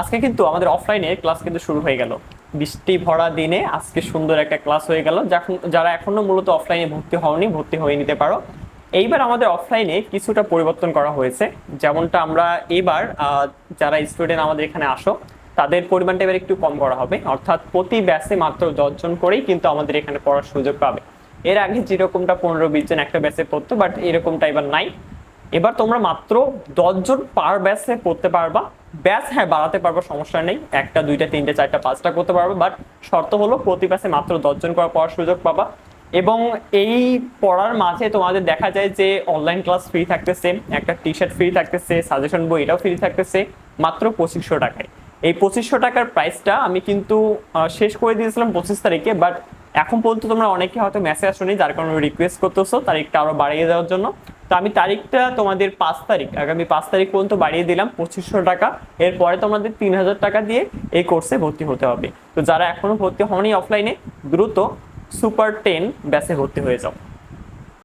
আজকে কিন্তু আমাদের অফলাইনে ক্লাস কিন্তু শুরু হয়ে গেল। বৃষ্টি ভরা দিনে আজকে সুন্দর একটা ক্লাস হয়ে গেল। যারা এখনও মূলত অফলাইনে ভর্তি হওনি, ভর্তি হয়ে নিতে পারো। এইবার আমাদের অফলাইনে কিছুটা পরিবর্তন করা হয়েছে। যেমনটা আমরা এবার যারা স্টুডেন্ট আমাদের এখানে আসো, তাদের পরিমাণটা এবার একটু কম করা হবে। অর্থাৎ প্রতি ব্যাচে মাত্র দশজন করেই কিন্তু আমাদের এখানে পড়ার সুযোগ পাবে। এর আগে যেরকমটা পনেরো, বিশ জন একটা ব্যাচে পড়তো বাট এরকমটা এবার নাই। এবার তোমরা মাত্র দশজন পার ব্যাচে পড়তে পারবা। ব্যাচ হ্যাঁ বাড়াতে পারব, সমস্যা নেই। একটা, দুইটা, তিনটে, চারটা, পাঁচটা করতে পারবে বাট শর্ত হলো প্রতি ব্যাচে মাত্র দশজন করে পড়ার সুযোগ পাবা। এবং এই পড়ার মাঝে তোমাদের দেখা যায় যে অনলাইন ক্লাস ফ্রি থাকতেছে, একটা টি শার্ট ফ্রি থাকতেছে সাজেশন বই এটাও ফ্রি থাকতেছে, মাত্র পঁচিশশো টাকায়। এই পঁচিশশো টাকার প্রাইসটা আমি কিন্তু শেষ করে দিয়েছিলাম পঁচিশ তারিখে বাট এখন পর্যন্ত তোমরা অনেকে হয়তো মেসেজ আসনি, যার কারণে রিকোয়েস্ট করতেছো তারিখটা আরও বাড়িয়ে দেওয়ার জন্য। তো আমি তারিখটা তোমাদের পাঁচ তারিখ, আগামী পাঁচ তারিখ পর্যন্ত বাড়িয়ে দিলাম, পঁচিশশো টাকা। এরপরে তোমাদের তিন হাজার টাকা দিয়ে এই কোর্সে ভর্তি হতে হবে। তো যারা এখনও ভর্তি হয়নি অফলাইনে দ্রুত সুপার টেন ব্যাচে ভর্তি হয়ে যাও।